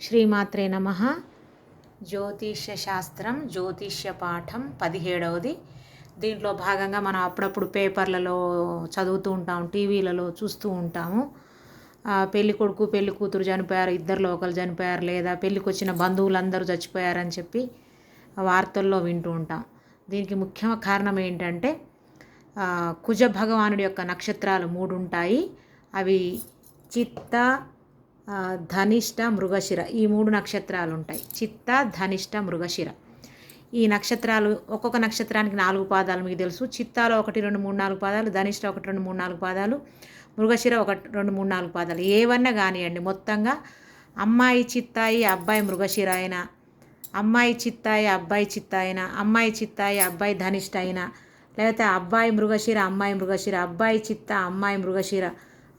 శ్రీమాత్రే నమ. జ్యోతిష్య శాస్త్రం జ్యోతిష్య పాఠం పదిహేడవది. దీంట్లో భాగంగా మనం అప్పుడప్పుడు పేపర్లలో చదువుతూ ఉంటాం టీవీలలో చూస్తూ ఉంటాము. పెళ్ళి కొడుకు పెళ్ళి కూతురు చనిపోయారు ఇద్దరిలో ఒకరు చనిపోయారు లేదా పెళ్ళికి వచ్చిన బంధువులందరూ చచ్చిపోయారని చెప్పి వార్తల్లో వింటూ ఉంటాం. దీనికి ముఖ్య కారణం ఏంటంటే కుజ భగవానుడి యొక్క నక్షత్రాలు మూడు ఉంటాయి అవి చిత్త ధనిష్ట మృగశిర. ఈ మూడు నక్షత్రాలు ఉంటాయి చిత్త ధనిష్ట మృగశిర. ఈ నక్షత్రాలు ఒక్కొక్క నక్షత్రానికి నాలుగు పాదాలు మీకు తెలుసు. చిత్తాలో ఒకటి రెండు మూడు నాలుగు పాదాలు ధనిష్ట ఒకటి రెండు మూడు నాలుగు పాదాలు మృగశిర ఒకటి రెండు మూడు నాలుగు పాదాలు. ఏవన్నా కానివ్వండి మొత్తంగా అమ్మాయి చిత్తాయి అబ్బాయి మృగశిర అయినా అమ్మాయి చిత్తాయి అబ్బాయి చిత్త అయినా అమ్మాయి చిత్తాయి అబ్బాయి ధనిష్ట అయినా లేకపోతే అబ్బాయి మృగశిర అమ్మాయి మృగశిర అబ్బాయి చిత్త అమ్మాయి మృగశిర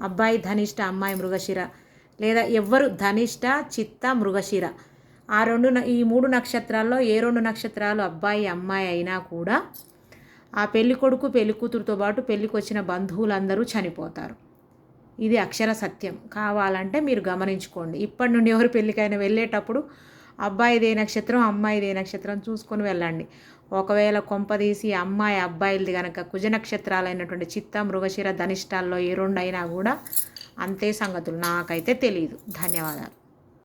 అబ్బాయి ధనిష్ట అమ్మాయి మృగశిర లేదా ఎవ్వరు ధనిష్ట చిత్త మృగశిర. ఆ రెండు ఈ మూడు నక్షత్రాల్లో ఏ రెండు నక్షత్రాలు అబ్బాయి అమ్మాయి అయినా కూడా ఆ పెళ్ళి కొడుకు పెళ్ళి కూతురుతో పాటు పెళ్ళికి వచ్చిన బంధువులందరూ చనిపోతారు. ఇది అక్షర సత్యం. కావాలంటే మీరు గమనించుకోండి. ఇప్పటి నుండి ఎవరు పెళ్ళికైనా వెళ్ళేటప్పుడు అబ్బాయిదే నక్షత్రం అమ్మాయిదే నక్షత్రం చూసుకొని వెళ్ళండి. ఒకవేళ కొంపదీసి అమ్మాయి అబ్బాయిలది కనుక కుజ నక్షత్రాలైనటువంటి చిత్త మృగశిర ధనిష్టాల్లో ఏ రెండు అయినా కూడా అంతే సంగతులు నాకైతే తెలియదు ధన్యవాదాలు.